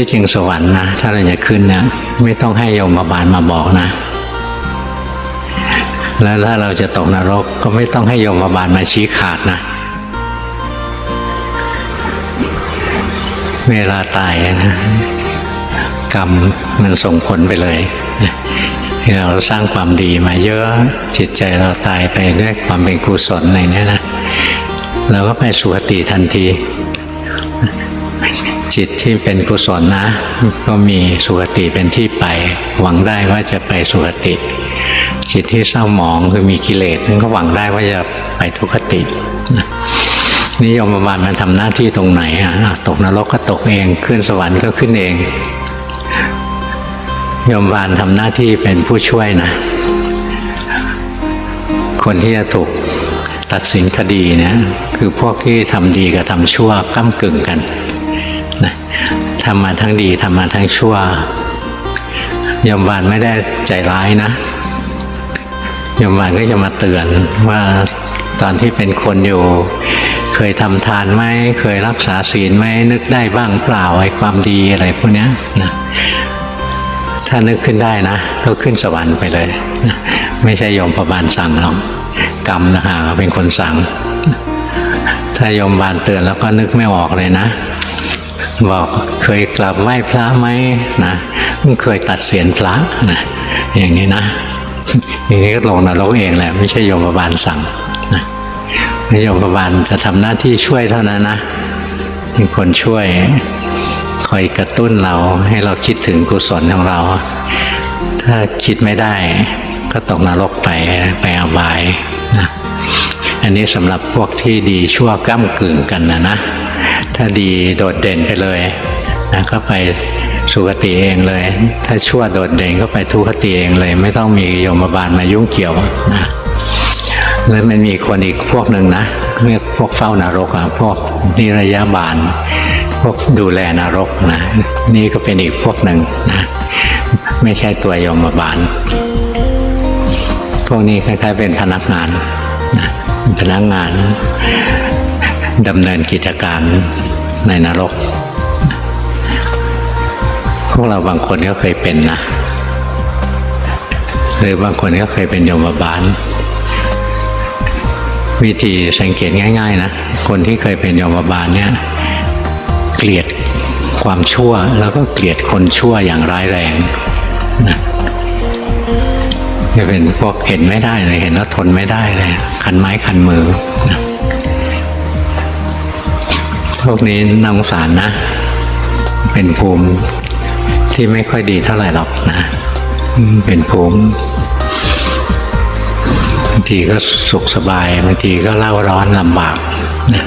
ที่จริงสวรรค์นะถ้าเราจะขึ้นเนี่ยไม่ต้องให้โยมบาลมาบอกนะ แล้วถ้าเราจะตกนรกก็ไม่ต้องให้โยมบาลมาชี้ขาดนะ เวลาตายนะกรรมมันส่งผลไปเลยที่เราสร้างความดีมาเยอะจิตใจเราตายไปด้วยความเป็นกุศลอะไรเนี้ยนะเราก็ไปสุคติทันที จิตที่เป็นกุศลนะ ก็มีสุคติเป็นที่ไป หวังได้ว่าจะไปสุคติ จิตที่เศร้าหมองคือมีกิเลสมันก็หวังได้ว่าจะไปทุกขตินิยมบาลมันทำหน้าที่ตรงไหนอะตกนรกก็ตกเองขึ้นสวรรค์ก็ขึ้นเองยมบาลทำหน้าที่เป็นผู้ช่วยนะ คนที่จะถูกตัดสินคดีเนี่ยคือพวกที่ทำดีกับทำชั่วก้ากึ่งกัน ทำมาทั้งดีทำมาทั้งชั่วยมบาลไม่ได้ใจร้ายนะยมบาลก็จะมาเตือนว่าตอนที่เป็นคนอยู่ เคยทำทานไหมเคยรักษาศีลไหมนึกได้บ้างเปล่าไอ้ความดีอะไรพวกนี้นะถ้านึกขึ้นได้นะ ก็ขึ้นสวรรค์ไปเลยนะไม่ใช่ยมประบาลสั่งหรอกกรรมนะฮะเป็นคนสั่ง ถ้ายมบาลเตือนแล้วก็นึกไม่ออกเลยนะ บอกเคยกลับไหว้พระไหมนะเคยตัดเศียรพระนะอย่างนี้นะอย่างนี้ก็ลงนรกเองแหละไม่ใช่โยมบาลสั่งนะโยมบาลจะทำหน้าที่ช่วยเท่านั้นนะเป็นคนช่วยคอยกระตุ้นเราให้เราคิดถึงกุศลของเรา ถ้าคิดไม่ได้ก็ตกนรกไปไปอบายนะอันนี้สำหรับพวกที่ดีชั่วก้ากึ่งกันนะนะ ถ้าดีโดดเด่นไปเลยนะก็ไปสุคติเองเลย ถ้าชั่วโดดเด่นก็ไปทุคติเองเลย ไม่ต้องมีโยมบาลมายุ่งเกี่ยวนะแล้วมันมีคนอีกพวกหนึ่งนะเรียกพวกเฝ้านรกอะพวกนิรยาบาล พวกดูแลนรกนะนี่ก็เป็นอีกพวกหนึ่งนะไม่ใช่ตัวยมบาล พวกนี้คล้ายๆเป็นพนักงานนะเป็นพนักงาน ดำเนินกิจการในนรก พวกเราบางคนก็เคยเป็นนะหรือบางคนก็เคยเป็นยมบาลวิธีสังเกตง่าย ๆ นะ คนที่เคยเป็นยมบาลเนี่ยเกลียดความชั่วแล้วก็เกลียดคนชั่วอย่างร้ายแรงนะจะเป็นพวกเห็นไม่ได้เลยเห็นแล้วทนไม่ได้เลย คันไม้คันมือนะ วกนี้น่าสงสารนะ เป็นภูมิที่ไม่ค่อยดีเท่าไหร่หรอกนะ เป็นภูมิบางทีก็สุขสบายบางทีก็เล่าร้อนลำบากนะ